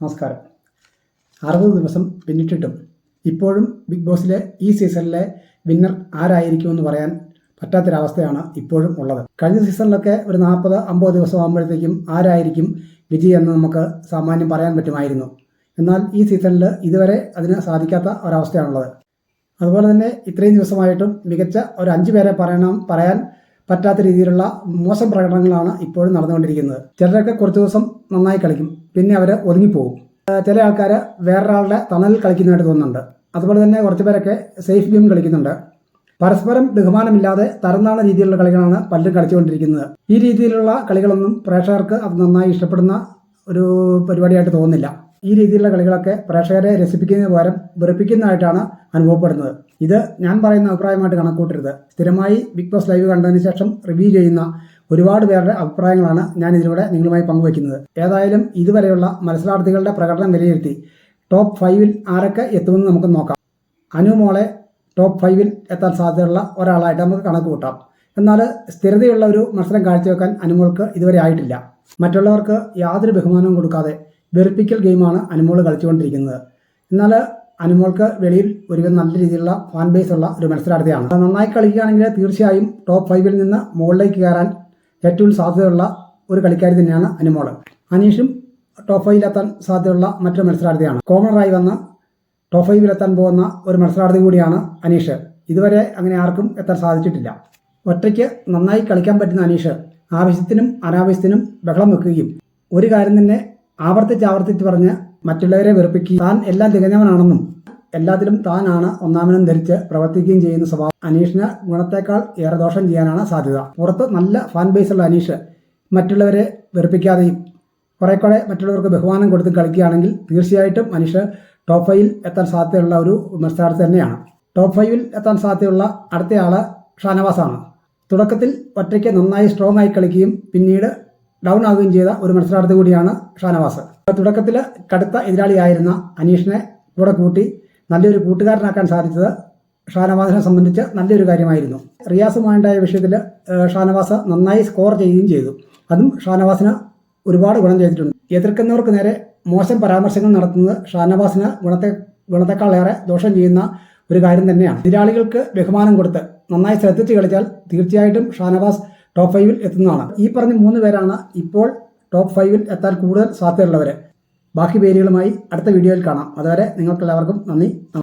നമസ്കാരം. അറുപത് ദിവസം പിന്നിട്ടിട്ടും ഇപ്പോഴും ബിഗ് ബോസിലെ ഈ സീസണിലെ വിന്നർ ആരായിരിക്കുമെന്ന് പറയാൻ പറ്റാത്തൊരവസ്ഥയാണ് ഇപ്പോഴും ഉള്ളത്. കഴിഞ്ഞ സീസണിലൊക്കെ ഒരു നാൽപ്പത് അമ്പത് ദിവസം ആകുമ്പോഴത്തേക്കും ആരായിരിക്കും വിജയി എന്ന് നമുക്ക് സാമാന്യം പറയാൻ പറ്റുമായിരുന്നു. എന്നാൽ ഈ സീസണിൽ ഇതുവരെ അതിന് സാധിക്കാത്ത ഒരവസ്ഥയാണുള്ളത്. അതുപോലെ തന്നെ ഇത്രയും ദിവസമായിട്ടും മികച്ച ഒരു അഞ്ച് പേരെ പറയണം പറയാൻ പറ്റാത്ത രീതിയിലുള്ള മോശം പ്രകടനങ്ങളാണ് ഇപ്പോഴും നടന്നുകൊണ്ടിരിക്കുന്നത്. ചിലരൊക്കെ കുറച്ച് ദിവസം നന്നായി കളിക്കും. പിന്നെ അവർ ഒതുങ്ങിപ്പോകും. ചില ആൾക്കാർ വേറൊരാളുടെ തണലിൽ കളിക്കുന്നതായിട്ട് തോന്നുന്നുണ്ട്. അതുപോലെ തന്നെ കുറച്ച് പേരൊക്കെ സേഫ് ഗെയിം കളിക്കുന്നുണ്ട്. പരസ്പരം ബഹുമാനമില്ലാതെ തരംതാണ രീതിയിലുള്ള കളികളാണ് പലരും കളിച്ചുകൊണ്ടിരിക്കുന്നത്. ഈ രീതിയിലുള്ള കളികളൊന്നും പ്രേക്ഷകർക്ക് അത് നന്നായി ഇഷ്ടപ്പെടുന്ന ഒരു പരിപാടിയായിട്ട് തോന്നുന്നില്ല. ഈ രീതിയിലുള്ള കളികളൊക്കെ പ്രേക്ഷകരെ രസിപ്പിക്കുന്നതിന് പകരം വെറുപ്പിക്കുന്നതായിട്ടാണ് അനുഭവപ്പെടുന്നത്. ഇത് ഞാൻ പറയുന്ന അഭിപ്രായമായിട്ട് കണക്കൂട്ടരുത്. സ്ഥിരമായി ബിഗ് ബോസ് ലൈവ് കണ്ടതിന് ശേഷം റിവ്യൂ ചെയ്യുന്ന ഒരുപാട് പേരുടെ അഭിപ്രായങ്ങളാണ് ഞാൻ ഇതിലൂടെ നിങ്ങളുമായി പങ്കുവയ്ക്കുന്നത്. ഏതായാലും ഇതുവരെയുള്ള മത്സരാർത്ഥികളുടെ പ്രകടനം വിലയിരുത്തി ടോപ്പ് ഫൈവിൽ ആരൊക്കെ എത്തുമെന്ന് നമുക്ക് നോക്കാം. അനു മോളെ ടോപ്പ് ഫൈവിൽ എത്താൻ സാധ്യതയുള്ള ഒരാളായിട്ട് നമുക്ക് കണക്ക് കൂട്ടാം എന്നാൽ സ്ഥിരതയുള്ള ഒരു മത്സരം കാഴ്ചവെക്കാൻ അനുമോൾക്ക് ഇതുവരെ ആയിട്ടില്ല. മറ്റുള്ളവർക്ക് യാതൊരു ബഹുമാനവും കൊടുക്കാതെ വെറുപ്പിക്കൽ ഗെയിമാണ് അനുമോൾ കളിച്ചുകൊണ്ടിരിക്കുന്നത്. എന്നാൽ അനുമോൾക്ക് വെളിയിൽ ഒരു നല്ല രീതിയിലുള്ള ഫാൻ ബേസ് ഉള്ള ഒരു മത്സരാർത്ഥിയാണ്. നന്നായി കളിക്കുകയാണെങ്കിൽ തീർച്ചയായും ടോപ്പ് ഫൈവിൽ നിന്ന് മുകളിലേക്ക് കയറാൻ ഏറ്റവും സാധ്യതയുള്ള ഒരു കളിക്കാരി തന്നെയാണ് അനുമോൾ അനീഷും ടോപ്പ് ഫൈവിലെത്താൻ സാധ്യതയുള്ള മറ്റൊരു മത്സരാർത്ഥിയാണ്. കോമണറായി വന്ന് ടോപ്പ് ഫൈവിലെത്താൻ പോകുന്ന ഒരു മത്സരാർത്ഥി കൂടിയാണ് അനീഷ്. ഇതുവരെ അങ്ങനെ ആർക്കും എത്താൻ സാധിച്ചിട്ടില്ല. ഒറ്റയ്ക്ക് നന്നായി കളിക്കാൻ പറ്റുന്ന അനീഷ് ആവശ്യത്തിനും അനാവശ്യത്തിനും ബഹളം വെക്കുകയും ഒരു കാര്യം തന്നെ ആവർത്തിച്ച് ആവർത്തിച്ച് പറഞ്ഞ് മറ്റുള്ളവരെ വെറുപ്പിക്കുകയും താൻ എല്ലാം തികഞ്ഞവനാണെന്നും എല്ലാത്തിലും താനാണ് ഒന്നാമനും ധരിച്ച് പ്രവർത്തിക്കുകയും ചെയ്യുന്ന സ്വഭാവം. അനീഷിന് ഗുണത്തേക്കാൾ ഏറെ ദോഷം ചെയ്യാനാണ് സാധ്യത. പുറത്ത് നല്ല ഫാൻ ബേസുള്ള അനീഷ് മറ്റുള്ളവരെ വെറുപ്പിക്കാതെയും കുറെ കുറെ മറ്റുള്ളവർക്ക് ബഹുമാനം കൊടുത്ത് കളിക്കുകയാണെങ്കിൽ തീർച്ചയായിട്ടും അനീഷ് ടോപ്പ് ഫൈവിൽ എത്താൻ സാധ്യതയുള്ള ഒരു മത്സരാർത്ഥി തന്നെയാണ്. ടോപ്പ് ഫൈവിൽ എത്താൻ സാധ്യതയുള്ള അടുത്തയാൾ ഷാനവാസാണ്. തുടക്കത്തിൽ ഒറ്റയ്ക്ക് നന്നായി സ്ട്രോങ് ആയി കളിക്കുകയും പിന്നീട് ഡൗൺ ആകുകയും ചെയ്ത ഒരു മത്സരാർത്ഥി കൂടിയാണ് ഷാനവാസ്. തുടക്കത്തിൽ കടുത്ത എതിരാളിയായിരുന്ന അനീഷിനെ കൂടെ കൂട്ടി നല്ലൊരു കൂട്ടുകാരനാക്കാൻ സാധിച്ചത് ഷാനവാസിനെ സംബന്ധിച്ച് നല്ലൊരു കാര്യമായിരുന്നു. റിയാസുമായുണ്ടായ വിഷയത്തിൽ ഷാനവാസ് നന്നായി സ്കോർ ചെയ്യുകയും ചെയ്തു. അതും ഷാനവാസിന് ഒരുപാട് ഗുണം ചെയ്തിട്ടുണ്ട്. എതിർക്കുന്നവർക്ക് നേരെ മോശം പരാമർശങ്ങൾ നടത്തുന്നത് ഷാനവാസിന് ഗുണത്തെ ഗുണത്തെക്കാളേറെ ദോഷം ചെയ്യുന്ന ഒരു കാര്യം തന്നെയാണ്. എതിരാളികൾക്ക് ബഹുമാനം കൊടുത്ത് നന്നായി ശ്രദ്ധിച്ച് കളിച്ചാൽ തീർച്ചയായിട്ടും ഷാനവാസ് ടോപ്പ് ഫൈവിൽ എത്തുന്നതാണ്. ഈ പറഞ്ഞ മൂന്ന് പേരാണ് ഇപ്പോൾ ടോപ്പ് ഫൈവിൽ എത്താൻ കൂടുതൽ സാധ്യതയുള്ളവർ ബാക്കി പേരുകളുമായി അടുത്ത വീഡിയോയിൽ കാണാം. അതുവരെ നിങ്ങൾക്കെല്ലാവർക്കും നന്ദി.